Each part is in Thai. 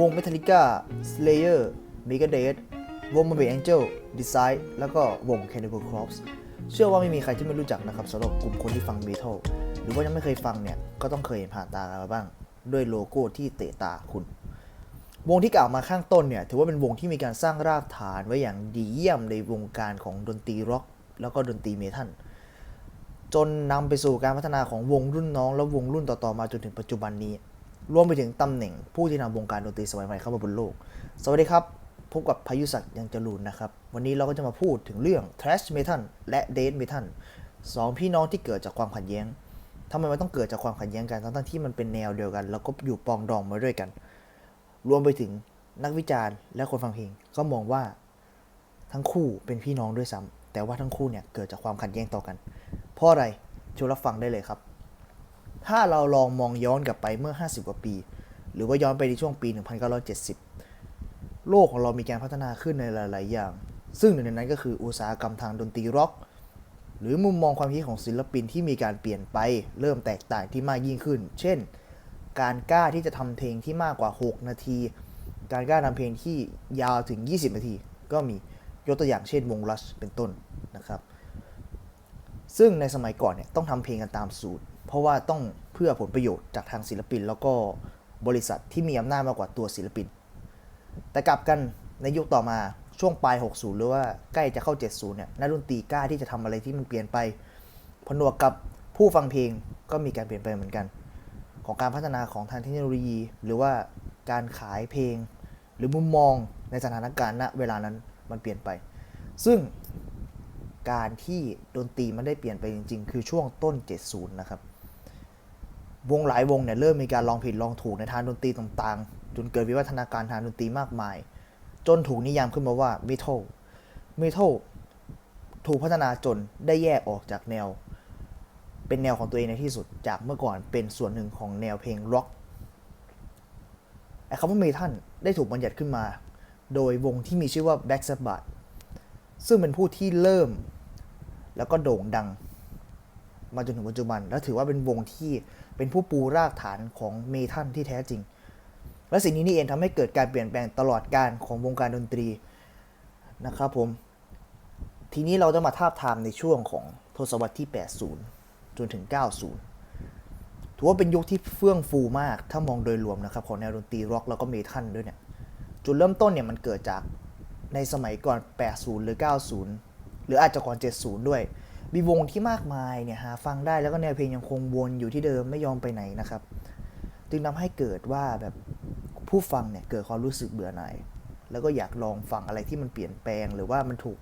วง Metallica Slayer Megadeth วง Morbid Angel Design แล้วก็วง Cannibal Corpse เชื่อว่าไม่มีใครที่ไม่รู้จักนะครับสำหรับกลุ่มคนที่ฟังเมทัลหรือว่ายังไม่เคยฟังเนี่ย ก็ต้องเคยเห็นผ่านตากันมาบ้าง ด้วยโลโก้ที่เตะตาคุณ วงที่กล่าวมาข้างต้นเนี่ย ถือว่าเป็นวงที่มีการสร้างรากฐานไว้อย่างดีเยี่ยมในวงการของดนตรีร็อก แล้วก็ดนตรีเมทัลจนนำไปสู่การพัฒนาของวงรุ่นน้อง และวงรุ่นต่อๆมาจนถึงปัจจุบันนี้ รวมไปถึงตำแหน่งผู้ที่นำวงการดนตรีสมัยใหม่เข้ามาบนโลก สวัสดีครับ พบกับพายุศักดิ์ยังจรูนนะครับ วันนี้เราก็จะมาพูดถึงเรื่อง thrash metal และ death metal สองพี่น้องที่เกิดจากความขัดแย้งทำไมมันต้องเกิดจากความขัดแย้งกันทั้งที่มันเป็นแนวเดียวกัน แล้วก็อยู่ปองดองมาด้วยกัน รวมไปถึงนักวิจารณ์และคนฟังเพลงก็มองว่าทั้งคู่เป็นพี่น้องด้วยซ้ำแต่ว่าทั้งคู่เนี่ยเกิดจากความขัดแย้งต่อกัน เพราะอะไรชวนรับฟังได้เลยครับ ถ้าเราลองมองย้อนกลับไปเมื่อ 50 กว่าปี หรือว่าย้อนไปในช่วงปี 1970 โลกของเรามีการพัฒนาขึ้นในหลาย ๆ อย่าง ซึ่งหนึ่งในนั้นก็คืออุตสาหกรรมทางดนตรีร็อก หรือมุมมองความคิดของศิลปินที่มีการเปลี่ยนไป เริ่มแตกต่างที่มากยิ่งขึ้น เช่น การกล้าที่จะทำเพลงที่มากกว่า 6 นาที การกล้าทำเพลงที่ยาวถึง 20 นาที ก็มียกตัวอย่างเช่นวงรัชเป็นต้นนะครับ ซึ่งในสมัยก่อนเนี่ยต้องทำเพลงกันตามสูตร ราะว่าต้องเพื่อผลประโยชน์จากทางศิลปิน แล้วก็บริษัทที่มีอำนาจมากกว่าตัวศิลปิน แต่กลับกันในยุคต่อมาช่วงปลาย 60 หรือว่าใกล้จะเข้า 70 เนี่ยนักดนตรีกล้าที่จะทำอะไรที่มันเปลี่ยนไปผนวกกับผู้ฟังเพลงก็มีการเปลี่ยนไปเหมือนกัน ของการพัฒนาของทางเทคโนโลยี หรือว่าการขายเพลง หรือมุมมองในสถานการณ์ณเวลานั้นมันเปลี่ยนไป ซึ่งการที่ดนตรีมันได้เปลี่ยนไปจริง ๆ คือช่วงต้น 70 นะครับ วงหลายวงเนี่ยเริ่มมีการลองผิดลองถูกในทางดนตรีต่างๆ จนเกิดวิวัฒนาการทางดนตรีมากมาย จนถูกนิยามขึ้นมาว่าเมทัลเมทัลถูกพัฒนาจนได้แยกออกจากแนว เป็นแนวของตัวเองในที่สุดจากเมื่อก่อนเป็นส่วนหนึ่งของแนวเพลงร็อกไอ้คำว่าเมทัลได้ถูกบัญญัติขึ้นมา โดยวงที่มีชื่อว่า Black Sabbath ซึ่งเป็นผู้ที่เริ่ม แล้วก็โด่งดัง มาจนถึงปัจจุบัน และถือว่าเป็นวงที่เป็นผู้ปูรากฐานของเมทัลที่แท้จริง และสิ่งนี้นี่เองทำให้เกิดการเปลี่ยนแปลงตลอดการของวงการดนตรีนะครับผม ทีนี้เราจะมาทาบทามในช่วงของทศวรรษที่ 80 จนถึง 90 ถือว่าเป็นยุคที่เฟื่องฟูมาก ถ้ามองโดยรวมนะครับของแนวดนตรีร็อกแล้วก็เมทัลด้วยเนี่ย จุดเริ่มต้นเนี่ยมันเกิดจากในสมัยก่อน 80 หรือ 90 หรืออาจจะก่อน 70 ด้วย มีวงที่มากมายเนี่ยหาฟังได้แล้วก็แนวเพลงยังคงวนอยู่ที่เดิมไม่ยอมไปไหนนะครับ จึงทำให้เกิดว่าแบบผู้ฟังเนี่ยเกิดความรู้สึกเบื่อหน่ายแล้วก็อยากลองฟังอะไรที่มันเปลี่ยนแปลงหรือว่ามันถูก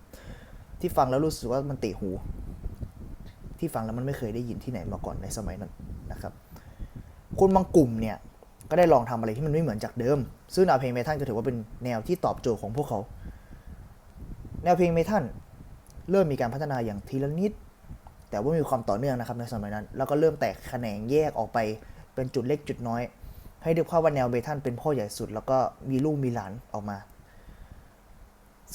ที่ฟังแล้วรู้สึกว่ามันเตะหู ที่ฟังแล้วมันไม่เคยได้ยินที่ไหนมาก่อนในสมัยนั้นนะครับคนบางกลุ่มเนี่ยก็ได้ลองทำอะไรที่มันไม่เหมือนจากเดิม ซึ่งแนวเพลงเมทัลก็ถือว่าเป็นแนวที่ตอบโจทย์ของพวกเขา แนวเพลงเมทัลเริ่มมีการพัฒนาอย่างทีละนิด แต่ว่ามีความต่อเนื่องนะครับในสมัยนั้น แล้วก็เริ่มแตกแขนงแยกออกไปเป็นจุดเล็กจุดน้อย ให้ดูภาพว่าแนวเมทัลเป็นพ่อใหญ่สุด แล้วก็มีลูกมีหลานออกมา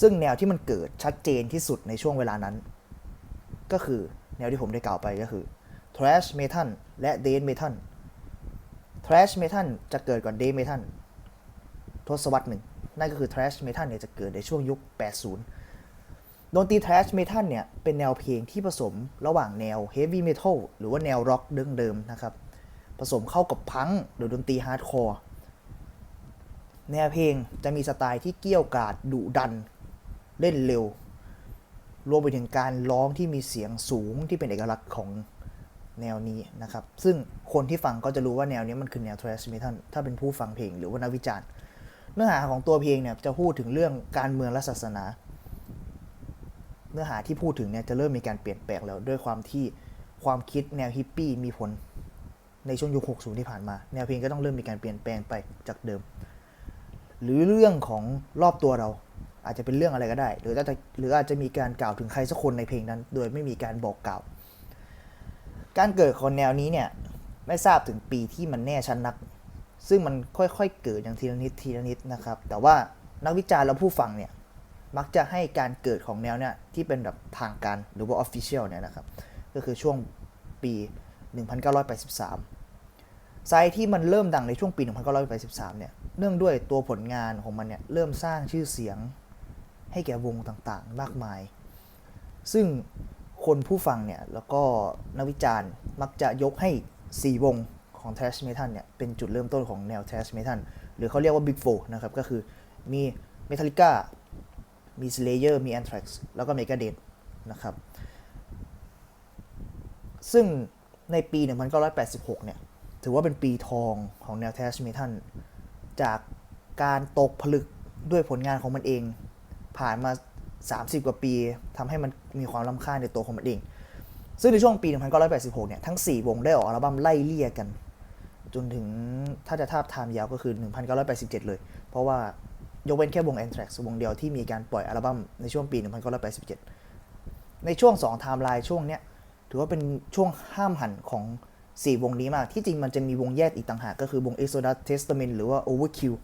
ซึ่งแนวที่มันเกิดชัดเจนที่สุดในช่วงเวลานั้น ก็คือแนวที่ผมได้กล่าวไปก็คือ trash metal และ death metal trash metal จะเกิดก่อน death metal ทศวรรษหนึ่งนั่นก็คือ trash metal เนี่ยจะเกิดในช่วงยุค 80 ดนตรี thrash metal เนี่ยเป็นแนวเพลงที่ผสมระหว่างแนว heavy metal หรือว่าแนวร็อกเดิมๆนะครับ ผสมเข้ากับพังหรือดนตรีฮาร์ดคอร์แนวเพลงจะมีสไตล์ที่เกี่ยวกาดดุดัน เล่นเร็ว รวมไปถึงการร้องที่มีเสียงสูงที่เป็นเอกลักษณ์ของแนวนี้นะครับ ซึ่งคนที่ฟังก็จะรู้ว่าแนวนี้มันคือแนว thrash metal ถ้าเป็นผู้ฟังเพลงหรือว่านักวิจารณ์ เนื้อหาของตัวเพลงเนี่ยจะพูดถึงเรื่องการเมืองและศาสนา เนื้อหาที่พูดถึงเนี่ยจะเริ่มมีการเปลี่ยนแปลงแล้วด้วยความที่ความคิดแนวฮิปปี้มีผลในช่วงยุค 60 ที่ผ่านมา แนวเพลงก็ต้องเริ่มมีการเปลี่ยนแปลงไปจากเดิม หรือเรื่องของรอบตัวเรา อาจจะเป็นเรื่องอะไรก็ได้ หรืออาจจะหรืออาจจะมีการกล่าวถึงใครสักคนในเพลงนั้น โดยไม่มีการบอกกล่าว การเกิดของแนวนี้เนี่ยไม่ทราบถึงปีที่มันแน่ชัดนัก ซึ่งมันค่อยๆเกิดอย่างทีละนิดทีละนิดนะครับ แต่ว่านักวิจารณ์และผู้ฟังเนี่ย มักจะให้การเกิดของแนวเนี่ยที่เป็นแบบทางการหรือว่า official เนี่ยนะครับ ก็คือช่วงปี 1983สาเหตุที่มันเริ่มดังในช่วงปี 1983 เนี่ย เนื่องด้วยตัวผลงานของมันเนี่ยเริ่มสร้างชื่อเสียงให้แก่วงต่างๆ มากมาย ซึ่งคนผู้ฟังเนี่ยแล้วก็นักวิจารณ์มักจะยกให้ 4 วงของ Thrash Metal เนี่ยเป็นจุดเริ่มต้นของแนว Thrash Metal หรือเขาเรียกว่า Big Four นะครับ ก็คือมี Metallica มี Slayer มี Anthrax แล้วก็ Megadeth นะครับ ซึ่งในปี 1986 เนี่ย ถือว่าเป็นปีทองของแนว Thrash Metal จากการตกผลึกด้วยผลงานของมันเอง ผ่านมา 30 กว่าปีทำให้มันมีความล้ำค่าในตัวของมันเอง ซึ่งในช่วงปี 1986 เนี่ย ทั้ง 4 วงได้ออกอัลบั้มไล่เลี่ยกัน จนถึงถ้าจะทาบไทม์ยาวก็คือ 1987 เลย เพราะว่า ยกเว้นแค่วง Anthrax วงเดียวที่มีการปล่อยอัลบั้มในช่วงปี 1987 ในช่วง2ไทม์ไลน์ช่วงเนี้ยถือว่าเป็นช่วงห้ามหันของ 4 วงนี้มาก ที่จริงมันจะมีวงแยกอีกต่างหากก็คือวง Exodus Testament หรือว่า Overkill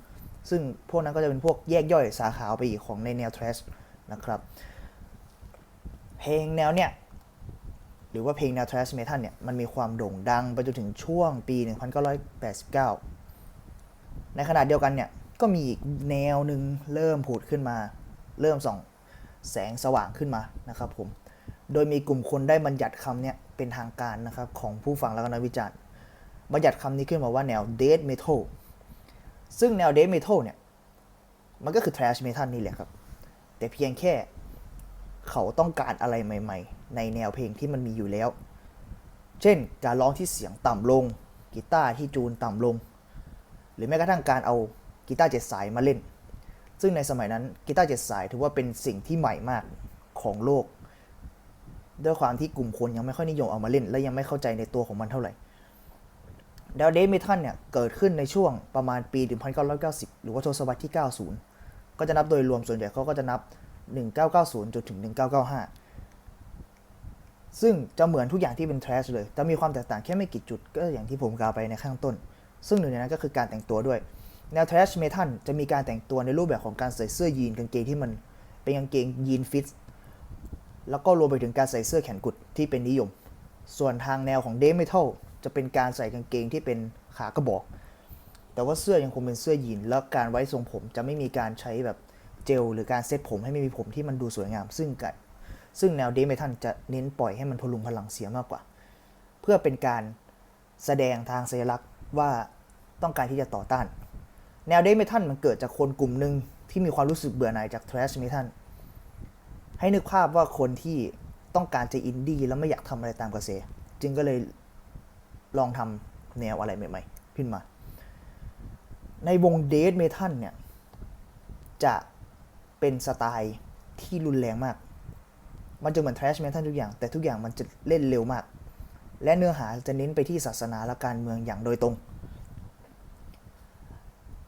ซึ่งพวกนั้นก็จะเป็นพวกแยกย่อยสาขาไปอีกของในแนว Trash นะครับ เพลงแนวเนี้ยหรือว่าเพลงแนว Trash metal เนี่ยมันมีความโด่งดังไปจนถึงช่วงปี 1989 ในขณะเดียวกันเนี่ย ก็มีอีกแนวหนึ่งเริ่มผุดขึ้นมา เริ่มส่องแสงสว่างขึ้นมานะครับผม โดยมีกลุ่มคนได้บัญญัติคำเนี่ยเป็นทางการนะครับของผู้ฟังและก็นักวิจารณ์ บัญญัติคำนี้ขึ้นมาว่าแนว death metal ซึ่งแนว death metal เนี่ย มันก็คือ trash metal นี่แหละครับ แต่เพียงแค่เขาต้องการอะไรใหม่ ๆ ในแนวเพลงที่มันมีอยู่แล้ว เช่น การร้องที่เสียงต่ำลง กีตาร์ที่จูนต่ำลง หรือแม้กระทั่งการเอา กีตาร์เจ็ดสายมาเล่น ซึ่งในสมัยนั้นกีตาร์เจ็ดสายถือว่าเป็นสิ่งที่ใหม่มากของโลก ด้วยความที่กลุ่มคนยังไม่ค่อยนิยมเอามาเล่น และยังไม่เข้าใจในตัวของมันเท่าไหร่ดาวเดย์เมทัลเนี่ยเกิดขึ้นในช่วงประมาณปี 1990 หรือว่าทศวรรษที่ 90 ก็จะนับโดยรวมส่วนใหญ่เขาก็จะนับ 1990จนถึง 1995 ซึ่งจะเหมือนทุกอย่างที่เป็น trash เลยแต่มีความแตกต่างแค่ไม่กี่จุดก็อย่างที่ผมกล่าวไปในข้างต้น ซึ่งหนึ่งในนั้นก็คือการแต่งตัวด้วย แนว trash metal จะมีการแต่งตัวในรูปแบบของการใส่เสื้อยีนกางเกงที่มันเป็นกางเกงยีนฟิตแล้วก็รวมไปถึงการใส่เสื้อแขนกุดที่เป็นนิยม ส่วนทางแนวของ death metal จะเป็นการใส่กางเกงที่เป็นขากระบอก แต่ว่าเสื้อยังคงเป็นเสื้อยีน แล้วการไว้ทรงผมจะไม่มีการใช้แบบเจลหรือการเซตผมให้ไม่มีผมที่มันดูสวยงาม ซึ่งกันซึ่งแนวเด m เมทัลจะเน้นปล่อยให้มันพลุงพลังเสียมากกว่า เพื่อเป็นการแสดงทางสัญลักษณ์ว่าต้องการที่จะต่อต้าน แนวเด m เมทัลมันเกิดจากคนกลุ่มหนึ่งที่มีความรู้สึกเบื่อหน่ายจาก thrash metal ให้นึกภาพว่าคนที่ต้องการจะอินดี้แล้วไม่อยากทำอะไรตามกระแสจึงก็เลยลองทำแนวอะไรใหม่ๆขึ้นมา ในวงเด m เมทัลเนี่ยจะเป็นสไตล์ที่รุนแรงมาก มันจะเหมือน trash metal ทุกอย่าง แต่ทุกอย่างมันจะเล่นเร็วมาก และเนื้อหาจะเน้นไปที่ศาสนาและการเมืองอย่างโดยตรง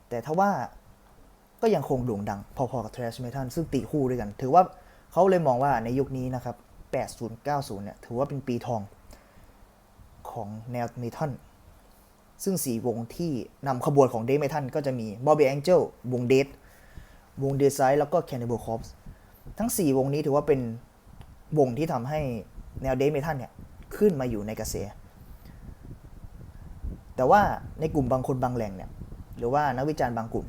แต่ถ้าว่าก็ยังคงโด่งดัง พอๆกับ trash metal ซึ่งตีคู่ด้วยกัน ถือว่าเขาเลยมองว่าในยุคนี้นะครับ 80 90 เนี่ย ถือว่าเป็นปีทองของแนวเมทัลซึ่งสี่วงที่นำขบวนของเด m เมทัลก็จะมี Bobby Angel วงเด d วงเดซายแล้วก็ Cannibal Corpse ทั้ง 4 วงนี้ถือว่าเป็นวงที่ทำให้แนวเด m เมทัลเนี่ย ขึ้นมาอยู่ในกระแสแต่ว่าในกลุ่มบางคนบางแหล่งเนี่ย หรือว่านักวิจารณ์บางกลุ่ม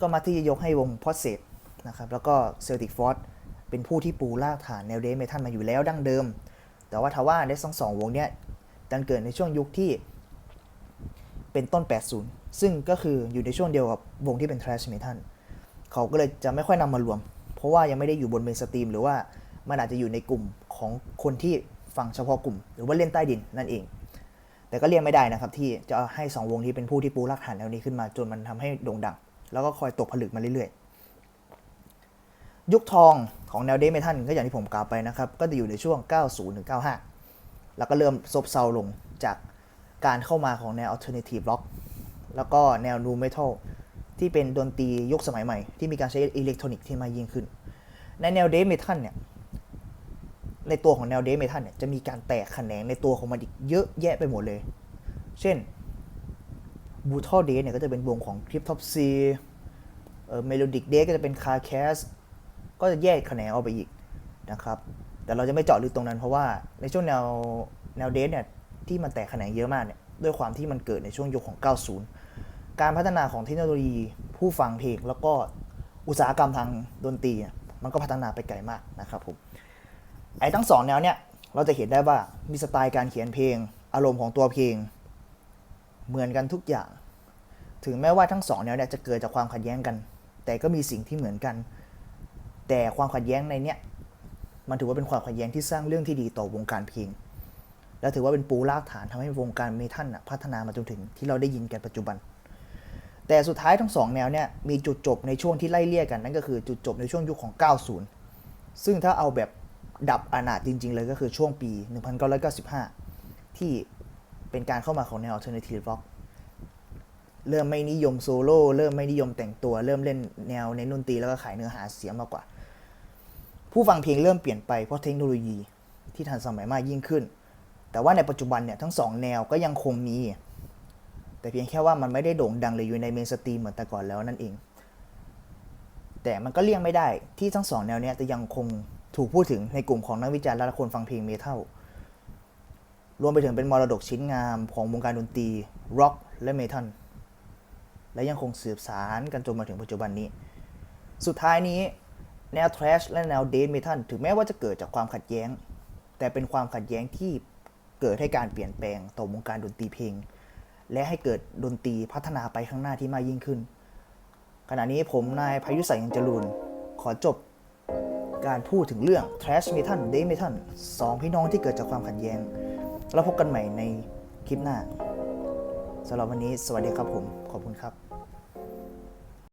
ก็มาที่จะยกให้วงพอดเซตนะครับแล้วก็เซลติกฟอร์เป็นผู้ที่ปูรากฐานแนวเด m เมทัลมาอยู่แล้วดั้งเดิม แต่ว่าทว่าในทั้งสองวงเนี่ยดันเกิดในช่วงยุคที่เป็นต้น 80 ซึ่งก็คืออยู่ในช่วงเดียวกับวงที่เป็น thrash metal เขาก็เลยจะไม่ค่อยนำมารวม เพราะว่ายังไม่ได้อยู่บนเมนสตรีม หรือว่ามันอาจจะอยู่ในกลุ่มของคนที่ฟังเฉพาะกลุ่ม หรือว่าเล่นใต้ดินนั่นเอง แต่ก็เรียกไม่ได้นะครับที่จะให้2วงที่เป็นผู้ที่ปูรากฐานแนวนี้ขึ้นมาจนมันทำให้โด่งดัง แล้วก็คอยตกผลึกมาเรื่อยๆ ยุคทองของแนวเด m เมทัลก็อย่างที่ผมกล่าวไปนะครับ ก็จะอยู่ในช่วง 90ถึง95 แล้วก็เริ่มซบเซาลงจากการเข้ามาของแนว alternative rock แล้วก็แนว nu metal ที่เป็นดนตรียุคสมัยใหม่ ที่มีการใช้อิเล็กทรอนิกส์ที่มายิ่งขึ้น ในแนวเด m เมทัลเนี่ย ในตัวของแนวเด m เมทัลเนี่ยจะมีการแตกแขนงในตัวของมันอีกเยอะแยะไปหมดเลย เช่น brutal d a y เนี่ยก็จะเป็นวงของ cryptopsy เอ่อ melodic day ก็จะเป็น carcass ก็จะแยกแขนงออกไปอีกนะครับ แต่เราจะไม่เจาะลึกตรงนั้นเพราะว่าในช่วงแนวแนวเดทเนี่ยที่มันแตกแขนงเยอะมากเนี่ยด้วยความที่มันเกิดในช่วงยุคของ 90 การพัฒนาของเทคโนโลยีผู้ฟังเพลงแล้วก็อุตสาหกรรมทางดนตรีมันก็พัฒนาไปไกลมากนะครับผม ไอ้ทั้งสองแนวเนี่ยเราจะเห็นได้ว่ามีสไตล์การเขียนเพลง อารมณ์ของตัวเพลง เหมือนกันทุกอย่าง ถึงแม้ว่าทั้งสองแนวเนี่ยจะเกิดจากความขัดแย้งกัน แต่ก็มีสิ่งที่เหมือนกัน แต่ความขัดแย้งในเนี้ยมันถือว่าเป็นความขัดแย้งที่สร้างเรื่องที่ดีต่อวงการเพลง และถือว่าเป็นปูรากฐานทำให้วงการเมทัลน่ะพัฒนามาจนถึงที่เราได้ยินกันปัจจุบัน แต่สุดท้ายทั้งสองแนวเนี่ยมีจุดจบในช่วงที่ไล่เลี่ยกันนั่นก็คือจุดจบในช่วงยุคของ 90 ซึ่งถ้าเอาแบบ ดับอนาถจริง ๆ เลยก็คือช่วงปี 1995 ที่เป็นการเข้ามาของแนว alternative rock เริ่มไม่นิยมโซโล่เริ่มไม่นิยมแต่งตัว เริ่มเล่นแนวเน้นดนตรีแล้วก็ขายเนื้อหาเสียงมากกว่า ผู้ฟังเพลงเริ่มเปลี่ยนไปเพราะเทคโนโลยีที่ทันสมัยมากยิ่งขึ้น แต่ว่าในปัจจุบันเนี่ยทั้งสองแนวก็ยังคงมี แต่เพียงแค่ว่ามันไม่ได้โด่งดังเลยอยู่ในเมนสตรีมเหมือนแต่ก่อนแล้วนั่นเอง แต่มันก็เลี่ยงไม่ได้ที่ทั้งสองแนวเนี้ยจะยังคง ถูกพูดถึงในกลุ่มของนักวิจารณ์และคนฟังเพลงเมทัลรวมไปถึงเป็นมรดกชิ้นงามของวงการดนตรีร็อกและเมทัลและยังคงสืบสารกันจนมาถึงปัจจุบันนี้ สุดท้ายนี้แนว Thrash และแนว Death Metal ถึงแม้ว่าจะเกิดจากความขัดแย้ง แต่เป็นความขัดแย้งที่เกิดให้การเปลี่ยนแปลงต่อวงการดนตรีเพลง และให้เกิดดนตรีพัฒนาไปข้างหน้าที่มากยิ่งขึ้น ขณะนี้ผมนายพายุสัยยังจรูนขอจบ การพูดถึงเรื่อง Trash Metal Death Metal สองพี่น้องที่เกิดจากความขัดแย้ง แล้วพบกันใหม่ในคลิปหน้าสำหรับวันนี้สวัสดีครับผม ขอบคุณครับ